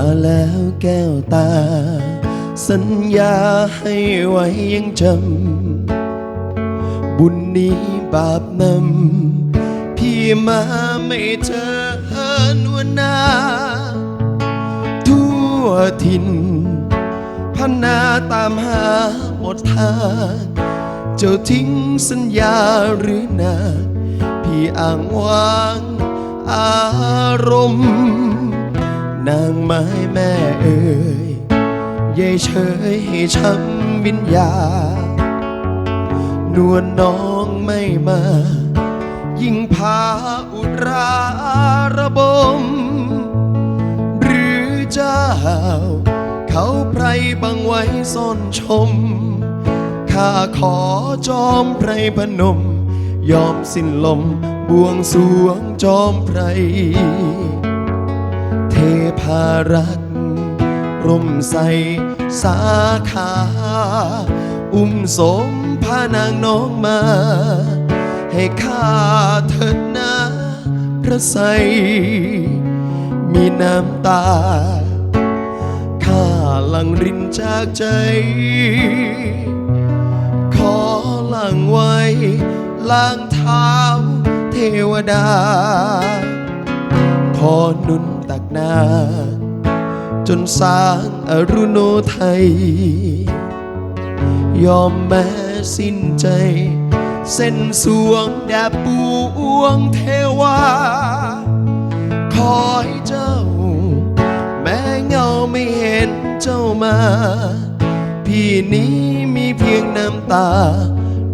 าแล้วแกวตา สัญญาให้ไว้ยังจำ บุญนี้บาปนำ พี่มาไม่เจอนวนา ทั่วถิ่นพันนาตามหาหมดทางเจ้าทิ้งสัญญาหรือนา พี่อ้างว้างอารมณ์ นางไม้แม่เอ่ยยายเฉยให้ช้ำวิญญาณนวลน้องไม่มา ยิ่งพาอุราระบม หรือเจ้า เขาไพรบังไว้ซ่อนชม ข้าขอจอมไพรพนม ยอมสิ้นลมบวงสวงจอมไพร พารักษ์ร่มใสสาขา อุ้มสมพานางน้องมา ให้ข้าเถิดนะพระใส มีน้ำตา ข้าหลังรินจากใจ ขอหลังไว้ล้างเท้าเทวดา ขอหนุนตักนาจนสร้างอรุโนไทย ยอมแม้สิ้นใจ เส้นสวงแด่ปวงเทวา ขอให้เจ้า แม้เงาไม่เห็นเจ้ามา พี่นี้มีเพียงน้ำตา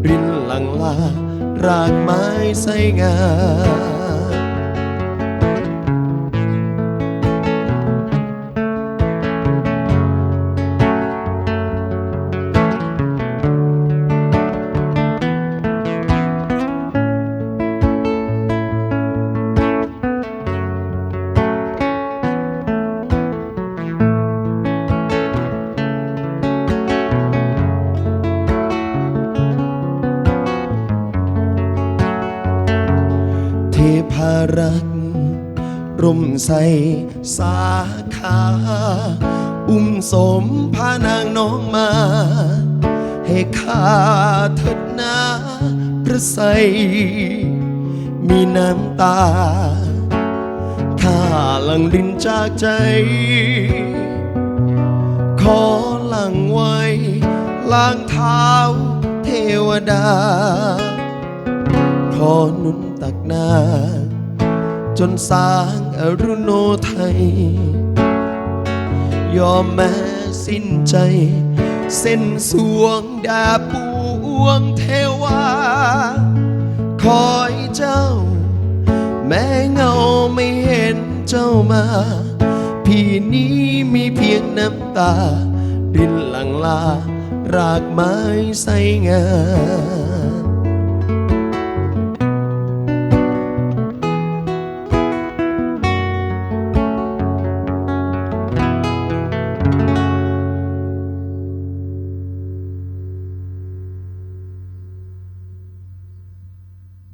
รินหลังลารากไม้ใสงา รัก ร่มใสสาขา อุ้มสมพานางน้องมา ให้ข้าเถิดนาพระใส มีน้ำตา ข้าหลังรินจากใจ ขอหลังไว้ล้างเท้าเทวดาขอหนุนตักน้า จนสร้างอรุโนไทย ยอมแม้สิ้นใจ เส้นสวงดาปวงเทวา คอยเจ้า แม้เงาไม่เห็นเจ้ามา พี่นี้มีเพียงน้ำตารินหลังลารากไม้ใสงา